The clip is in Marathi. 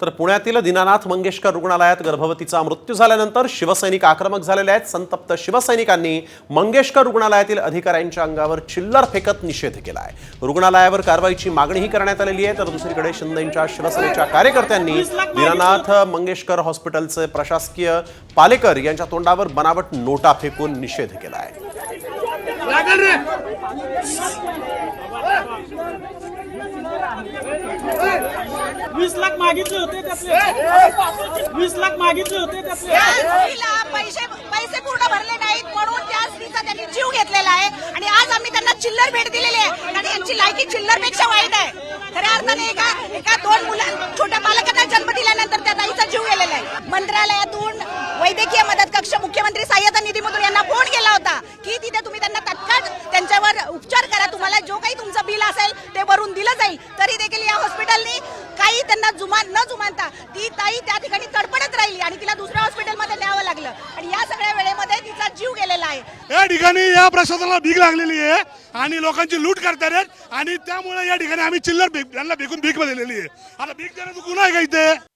तर पुण्यातील दीनानाथ मंगेशकर रुग्णालयात गर्भवतीचा मृत्यू झाल्यानंतर शिवसैनिक आक्रमक झालेले आहेत. संतप्त शिवसैनिकांनी मंगेशकर रुग्णालयातील अधिकाऱ्यांच्या अंगावर चिल्लर फेकत निषेध केला आहे रुग्णालयावर कारवाईची मागणीही करण्यात आलेली आहे. तर दुसरीकडे शिंदेच्या शिवसेनेच्या कार्यकर्त्यांनी दीनानाथ मंगेशकर हॉस्पिटलचे प्रशासकीय पालेकर यांच्या तोंडावर बनावट नोटा फेकून निषेध केला आहे वीस लाख मागितले होते त्यातले. वीस लाख मागितले होते त्यातले. पैसे पैसे पूर्ण भरले नाहीत म्हणून त्या स्त्रीचा त्यांनी जीव घेतलेला आहे. आणि आज आम्ही त्यांना चिल्लर भेट दिलेली आहे. आणि यांची लायकी चिल्लरपेक्षा वाईट आहे. खऱ्या अर्थाने एका एका दोन मुला छोट्या बालकांना जन्म दिल्यानंतर त्या ताईचा जीव गेलेला आहे. मंत्रालयातून वैद्यकीय मदत कक्ष मुख्यमंत्री सहाय्यता निधीमधून यांना फोन केला होता की तिथे तुम्ही त्यांना तत्काळ त्यांच्यावर उपचार करा. तुम्हाला जो काही तुमचं बिल असेल ते भरून दिलं जाईल. तरी देखील या त्यांना जुमान न जुमानता ती ताई त्या ठिकाणी तडपडत राहिली आणि तिला दुसऱ्या हॉस्पिटलमध्ये न्यावं लागलं. आणि या सगळ्या वेळेमध्ये तिचा जीव गेलेला आहे. या ठिकाणी या प्रशासनाला भीक लागलेली आहे आणि लोकांची लूट करतात आणि त्यामुळे या ठिकाणी आम्ही चिल्लर भीक त्यांना भिकून भीक दिलेली आहे. आता भीक देण्याचं गुन्हा आहे का इथे?